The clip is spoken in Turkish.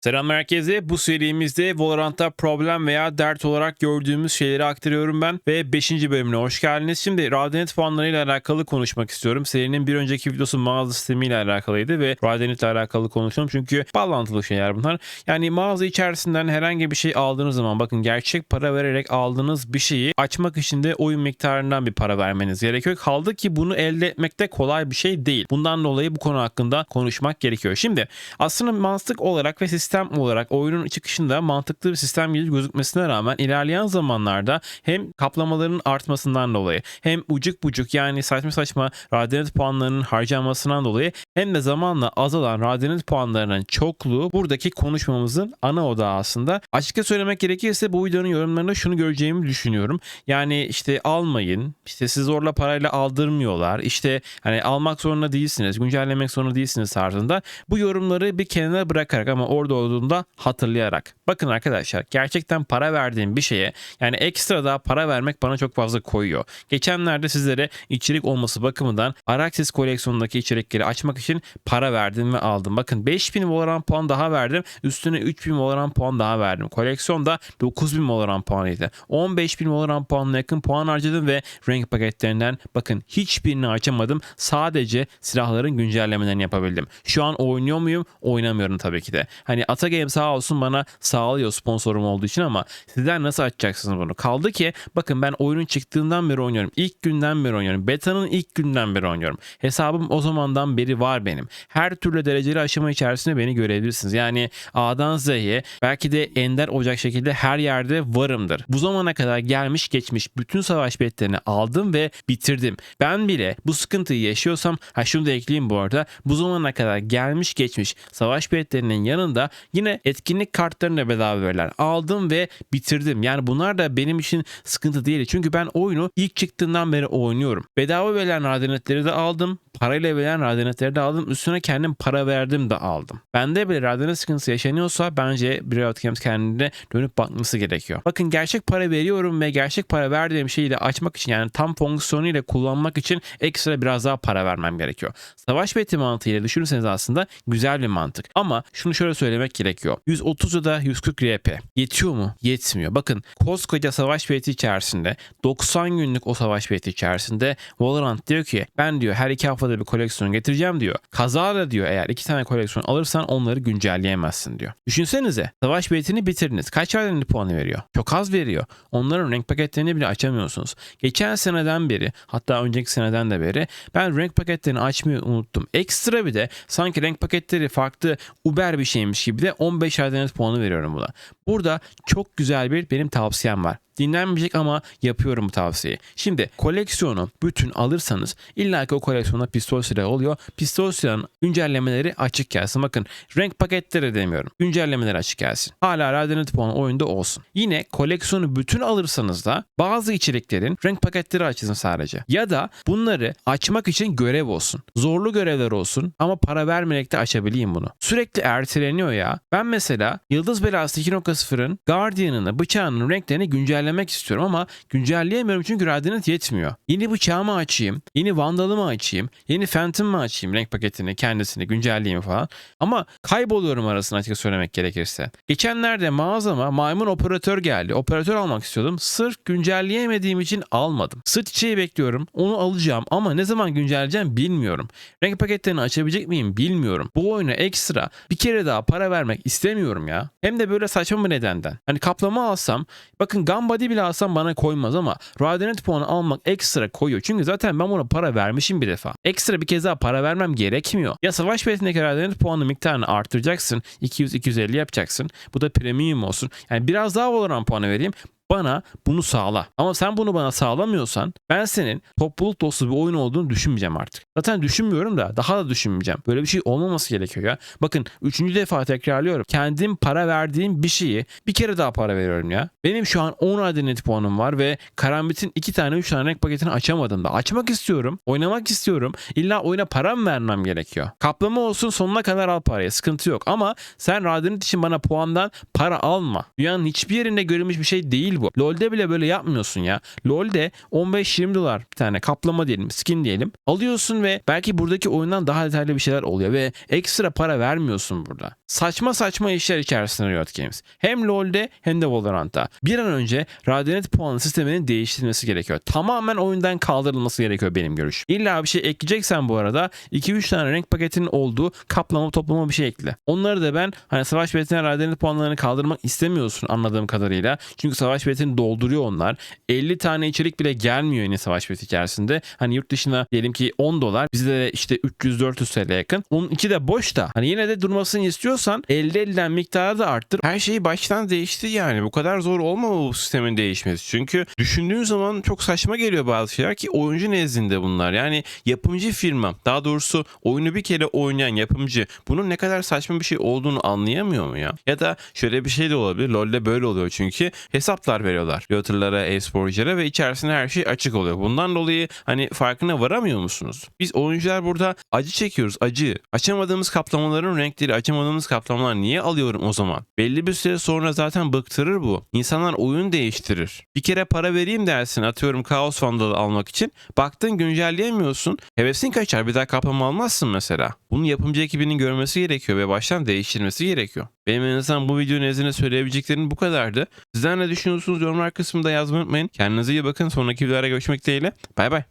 Selam herkese. Bu serimizde Valorant'ta problem veya dert olarak gördüğümüz şeyleri aktarıyorum ben ve 5. bölümüne hoş geldiniz. Şimdi Radenet puanlarıyla alakalı konuşmak istiyorum. Serinin bir önceki videosu mağaza sistemiyle alakalıydı ve Radenet ile alakalı konuşalım çünkü bağlantılı şeyler bunlar. Yani mağaza içerisinden herhangi bir şey aldığınız zaman bakın gerçek para vererek aldığınız bir şeyi açmak için de oyun miktarından bir para vermeniz gerekiyor. Kaldı ki bunu elde etmek de kolay bir şey değil. Bundan dolayı bu konu hakkında konuşmak gerekiyor. Şimdi aslında mantık olarak ve sistem olarak oyunun çıkışında mantıklı bir sistem gibi gözükmesine rağmen ilerleyen zamanlarda hem kaplamaların artmasından dolayı hem ucuk bucuk yani saçma saçma radyanit puanlarının harcanmasından dolayı hem de zamanla azalan radyanit puanlarının çokluğu buradaki konuşmamızın ana odağı aslında. Açıkça söylemek gerekirse bu videonun yorumlarında şunu göreceğimi düşünüyorum. Yani işte almayın, işte sizi zorla parayla aldırmıyorlar, işte hani almak zorunda değilsiniz, güncellemek zorunda değilsiniz tarzında bu yorumları bir kenara bırakarak ama orada olduğunda hatırlayarak. Bakın arkadaşlar gerçekten para verdiğim bir şeye yani ekstra daha para vermek bana çok fazla koyuyor. Geçenlerde sizlere içerik olması bakımından Araxis koleksiyonundaki içerikleri açmak için para verdim ve aldım. Bakın 5000 Valorant puan daha verdim. Üstüne 3000 Valorant puan daha verdim. Koleksiyonda 9000 Valorant puanıydı. 15000 Valorant puanına yakın puan harcadım ve renk paketlerinden bakın hiçbirini açamadım. Sadece silahların güncellemelerini yapabildim. Şu an oynuyor muyum? Oynamıyorum tabii ki de. Hani Ata Game sağ olsun bana sağlıyor sponsorum olduğu için ama sizler nasıl açacaksınız bunu? Kaldı ki bakın ben oyunun çıktığından beri oynuyorum. İlk günden beri oynuyorum. Beta'nın ilk günden beri oynuyorum. Hesabım o zamandan beri var benim. Her türlü dereceli aşama içerisinde beni görebilirsiniz. Yani A'dan Z'ye belki de ender olacak şekilde her yerde varımdır. Bu zamana kadar gelmiş geçmiş bütün savaş biletlerini aldım ve bitirdim. Ben bile bu sıkıntıyı yaşıyorsam ha şunu da ekleyeyim bu arada bu zamana kadar gelmiş geçmiş savaş biletlerinin yanında yine etkinlik kartlarını da bedava verirler. Aldım ve bitirdim. Yani bunlar da benim için sıkıntı değil. Çünkü ben oyunu ilk çıktığından beri oynuyorum. Bedava verilen radyonetleri de aldım. Parayla verilen radyonetleri de aldım. Üstüne kendim para verdim de aldım. Bende bile radyonet sıkıntısı yaşanıyorsa bence Riot Games kendine dönüp bakması gerekiyor. Bakın gerçek para veriyorum ve gerçek para verdiğim şeyi de açmak için yani tam fonksiyonuyla kullanmak için ekstra biraz daha para vermem gerekiyor. Savaş beti mantığıyla düşünürseniz aslında güzel bir mantık. Ama şunu şöyle söylemek gerekiyor. 130 ya da 140 RP. Yetiyor mu? Yetmiyor. Bakın koskoca savaş beti içerisinde 90 günlük o savaş beti içerisinde Valorant diyor ki ben diyor her iki haftada bir koleksiyon getireceğim diyor. Kazara diyor eğer iki tane koleksiyon alırsan onları güncelleyemezsin diyor. Düşünsenize savaş betini bitirdiniz. Kaç verdiğini puanı veriyor? Çok az veriyor. Onların renk paketlerini bile açamıyorsunuz. Geçen seneden beri hatta önceki seneden de beri ben renk paketlerini açmayı unuttum. Ekstra bir de sanki renk paketleri farklı Uber bir şeymiş gibi de 15 adet puanı veriyorum buna. Burada çok güzel bir benim tavsiyem var. Dinlenmeyecek ama yapıyorum bu tavsiyeyi. Şimdi koleksiyonu bütün alırsanız illa ki o koleksiyonda pistol silahı oluyor. Pistol silahın güncellemeleri açık gelsin. Bakın renk paketleri demiyorum. Güncellemeleri açık gelsin. Hala Radyanit puanı oyunda olsun. Yine koleksiyonu bütün alırsanız da bazı içeriklerin renk paketleri açılsın sadece. Ya da bunları açmak için görev olsun. Zorlu görevler olsun ama para vermeyerek de açabileyim bunu. Sürekli erteleniyor ya. Ben mesela Yıldız Belası 2.0'ın Guardian'ını, bıçağının renklerini güncelle güncellemek istiyorum ama güncelleyemiyorum çünkü Radyanit yetmiyor. Yeni bıçağımı açayım, yeni Vandal'ımı açayım, yeni Phantom'ımı açayım renk paketini kendisini güncelleyeyim falan. Ama kayboluyorum arasını açıkça söylemek gerekirse. Geçenlerde mağazama maymun operatör geldi. Operatör almak istiyordum. Sırf güncelleyemediğim için almadım. Sırt çiçeği bekliyorum. Onu alacağım ama ne zaman güncelleyeceğim bilmiyorum. Renk paketlerini açabilecek miyim bilmiyorum. Bu oyuna ekstra bir kere daha para vermek istemiyorum ya. Hem de böyle saçma bir nedenden. Hani kaplama alsam bakın Gamba body bile alsam bana koymaz ama Radyanit puanı almak ekstra koyuyor. Çünkü zaten ben buna para vermişim bir defa. Ekstra bir kez daha para vermem gerekmiyor. Ya savaş biletindeki Radyanit puanı miktarını artıracaksın. 200-250 yapacaksın. Bu da premium olsun. Yani biraz daha Valorant puanı vereyim bana bunu sağla. Ama sen bunu bana sağlamıyorsan ben senin topluluk dostu bir oyun olduğunu düşünmeyeceğim artık. Zaten düşünmüyorum da daha da düşünmeyeceğim. Böyle bir şey olmaması gerekiyor ya. Bakın üçüncü defa tekrarlıyorum. Kendim para verdiğim bir şeyi bir kere daha para veriyorum ya. Benim şu an 10 adet puanım var ve Karambit'in 2 tane 3 tane renk paketini açamadım da. Açmak istiyorum. Oynamak istiyorum. İlla oyuna para mı vermem gerekiyor? Kaplama olsun sonuna kadar al parayı. Sıkıntı yok. Ama sen Radyanit için bana puandan para alma. Dünyanın hiçbir yerinde görülmüş bir şey değil bu. LoL'de bile böyle yapmıyorsun ya. LoL'de 15-20 dolar bir tane kaplama diyelim, skin diyelim. Alıyorsun ve belki buradaki oyundan daha detaylı bir şeyler oluyor ve ekstra para vermiyorsun burada. Saçma saçma işler içerisinde Riot Games. Hem LoL'de hem de Valorant'ta. Bir an önce Radyanet puanı sisteminin değiştirilmesi gerekiyor. Tamamen oyundan kaldırılması gerekiyor benim görüşüm. İlla bir şey ekleyeceksen bu arada 2-3 tane renk paketinin olduğu kaplama toplama bir şey ekle. Onları da ben hani savaş biletine Radyanet puanlarını kaldırmak istemiyorsun anladığım kadarıyla. Çünkü savaş biletini dolduruyor onlar. 50 tane içerik bile gelmiyor yine savaş bileti içerisinde. Hani yurt dışına diyelim ki 10 dolar bizde de işte 300-400 TL yakın. Onun iki de boş da. Hani yine de durmasını istiyorsan elde edilen miktarı da arttır. Her şey baştan değişti yani. Bu kadar zor olmamalı bu sistemin değişmesi. Çünkü düşündüğün zaman çok saçma geliyor bazı şeyler ki oyuncu nezdinde bunlar. Yani yapımcı firma daha doğrusu oyunu bir kere oynayan yapımcı bunun ne kadar saçma bir şey olduğunu anlayamıyor mu ya? Ya da şöyle bir şey de olabilir. LoL'de böyle oluyor çünkü hesaplar veriyorlar. Realtor'lara, e-sporculara ve içerisinde her şey açık oluyor. Bundan dolayı hani farkına varamıyor musunuz? Biz oyuncular burada acı çekiyoruz acı. Açamadığımız kaplamaların renkleri, açamadığımız kaplamalar niye alıyorum o zaman? Belli bir süre sonra zaten bıktırır bu. İnsanlar oyun değiştirir. Bir kere para vereyim dersin atıyorum Chaos Vandal'ı almak için. Baktın güncelleyemiyorsun. Hevesin kaçar bir daha kaplama almazsın mesela. Bunu yapımcı ekibinin görmesi gerekiyor ve baştan değiştirmesi gerekiyor. Benim en azından bu video nezdinde söyleyebileceklerim bu kadardı. Sizler ne düşünüyorsunuz yorumlar kısmında yazmayı unutmayın. Kendinize iyi bakın. Sonraki videolara görüşmek dileğiyle. Bay bay.